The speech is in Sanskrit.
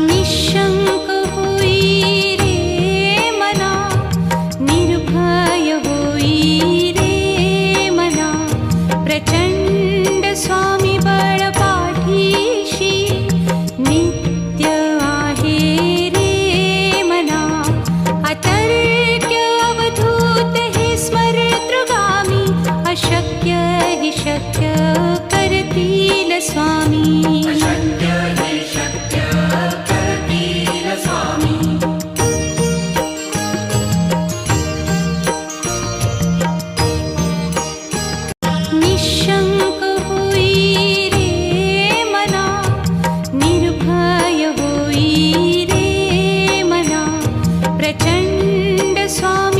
निशङ्क हि शक्य करतील स्वामी निशङ्क भे मना निर्भय रे मना। प्रचण्ड स्वामी